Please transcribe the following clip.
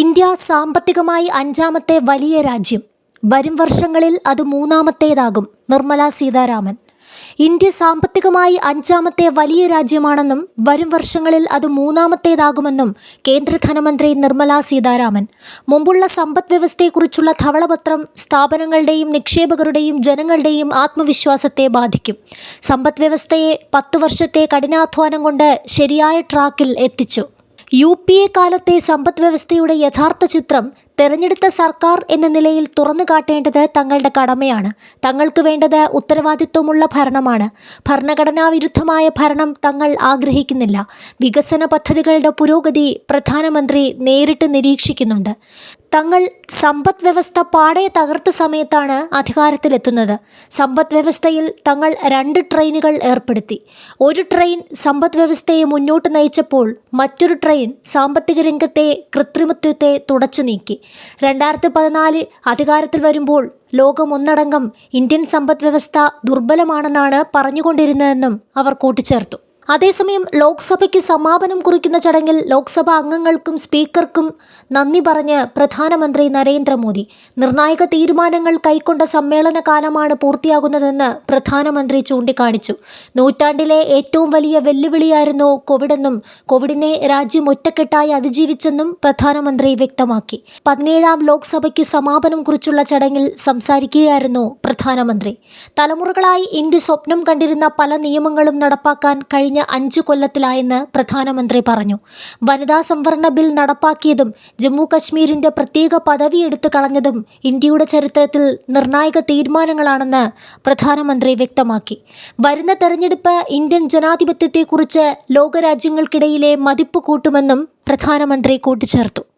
India സാമ്പത്തികമായി അഞ്ചാമത്തെ വലിയ രാജ്യം. വരും വർഷങ്ങളിൽ അത് മൂന്നാമത്തേതാകും നിർമ്മല സീതാരാമൻ. ഇന്ത്യ സാമ്പത്തികമായി അഞ്ചാമത്തെ വലിയ രാജ്യമാണെന്നും വരും വർഷങ്ങളിൽ അത് മൂന്നാമത്തേതാകുമെന്നും കേന്ദ്ര ധനമന്ത്രി നിർമ്മല സീതാരാമൻ. മുമ്പുള്ള സമ്പദ് വ്യവസ്ഥയെക്കുറിച്ചുള്ള ധവളപത്രം സ്ഥാപനങ്ങളുടെയും നിക്ഷേപകരുടെയും ജനങ്ങളുടെയും ആത്മവിശ്വാസത്തെ ബാധിക്കും. സമ്പദ് വ്യവസ്ഥയെ പത്തു വർഷത്തെ കഠിനാധ്വാനം കൊണ്ട് ശരിയായ ട്രാക്കിൽ എത്തിച്ചു. യു പി എ കാലത്തെ സമ്പദ് വ്യവസ്ഥയുടെ യഥാർത്ഥ ചിത്രം തെരഞ്ഞെടുത്ത സർക്കാർ എന്ന നിലയിൽ തുറന്നു കാട്ടേണ്ടത് തങ്ങളുടെ കടമയാണ്. തങ്ങൾക്ക് വേണ്ടത് ഉത്തരവാദിത്വമുള്ള ഭരണമാണ്. ഭരണഘടനാ വിരുദ്ധമായ ഭരണം തങ്ങൾ ആഗ്രഹിക്കുന്നില്ല. വികസന പദ്ധതികളുടെ പുരോഗതി പ്രധാനമന്ത്രി നേരിട്ട് നിരീക്ഷിക്കുന്നുണ്ട്. തങ്ങൾ സമ്പദ് വ്യവസ്ഥ പാടെ തകർത്ത സമയത്താണ് അധികാരത്തിലെത്തുന്നത്. സമ്പദ് വ്യവസ്ഥയിൽ തങ്ങൾ രണ്ട് ട്രെയിനുകൾ ഏർപ്പെടുത്തി. ഒരു ട്രെയിൻ സമ്പദ് വ്യവസ്ഥയെ മുന്നോട്ട് നയിച്ചപ്പോൾ മറ്റൊരു ട്രെയിൻ സാമ്പത്തിക രംഗത്തെ കൃത്രിമത്വത്തെ തുടച്ചു നീക്കി. രണ്ടായിരത്തി പതിനാല് അധികാരത്തിൽ വരുമ്പോൾ ലോകം ഒന്നടങ്കം ഇന്ത്യൻ സമ്പദ് വ്യവസ്ഥ ദുർബലമാണെന്നാണ് പറഞ്ഞുകൊണ്ടിരുന്നതെന്നും അവർ കൂട്ടിച്ചേർത്തു. അതേസമയം ലോക്സഭയ്ക്ക് സമാപനം കുറിക്കുന്ന ചടങ്ങിൽ ലോക്സഭാ അംഗങ്ങൾക്കും സ്പീക്കർക്കും നന്ദി പറഞ്ഞ് പ്രധാനമന്ത്രി നരേന്ദ്രമോദി. നിർണായക തീരുമാനങ്ങൾ കൈക്കൊണ്ട സമ്മേളന കാലമാണ് പൂർത്തിയാകുന്നതെന്ന് പ്രധാനമന്ത്രി ചൂണ്ടിക്കാണിച്ചു. നൂറ്റാണ്ടിലെ ഏറ്റവും വലിയ വെല്ലുവിളിയായിരുന്നു കോവിഡെന്നും കോവിഡിനെ രാജ്യം ഒറ്റക്കെട്ടായി അതിജീവിച്ചെന്നും പ്രധാനമന്ത്രി വ്യക്തമാക്കി. പതിനേഴാം ലോക്സഭയ്ക്ക് സമാപനം കുറിച്ചുള്ള ചടങ്ങിൽ സംസാരിക്കുകയായിരുന്നു പ്രധാനമന്ത്രി. തലമുറകളായി ഇന്ത്യ സ്വപ്നം കണ്ടിരുന്ന പല നിയമങ്ങളും നടപ്പാക്കാൻ കഴിഞ്ഞ അഞ്ചു കൊല്ലത്തിലായെന്ന് പ്രധാനമന്ത്രി പറഞ്ഞു. വനിതാ സംവരണ ബിൽ നടപ്പാക്കിയതും ജമ്മു കശ്മീരിന്റെ പ്രത്യേക പദവി എടുത്തു കളഞ്ഞതും ഇന്ത്യയുടെ ചരിത്രത്തിൽ നിർണായക തീരുമാനങ്ങളാണെന്ന് പ്രധാനമന്ത്രി വ്യക്തമാക്കി. വരുന്ന തെരഞ്ഞെടുപ്പ് ഇന്ത്യൻ ജനാധിപത്യത്തെക്കുറിച്ച് ലോകരാജ്യങ്ങൾക്കിടയിലെ മതിപ്പ് കൂട്ടുമെന്നും പ്രധാനമന്ത്രി കൂട്ടിച്ചേർത്തു.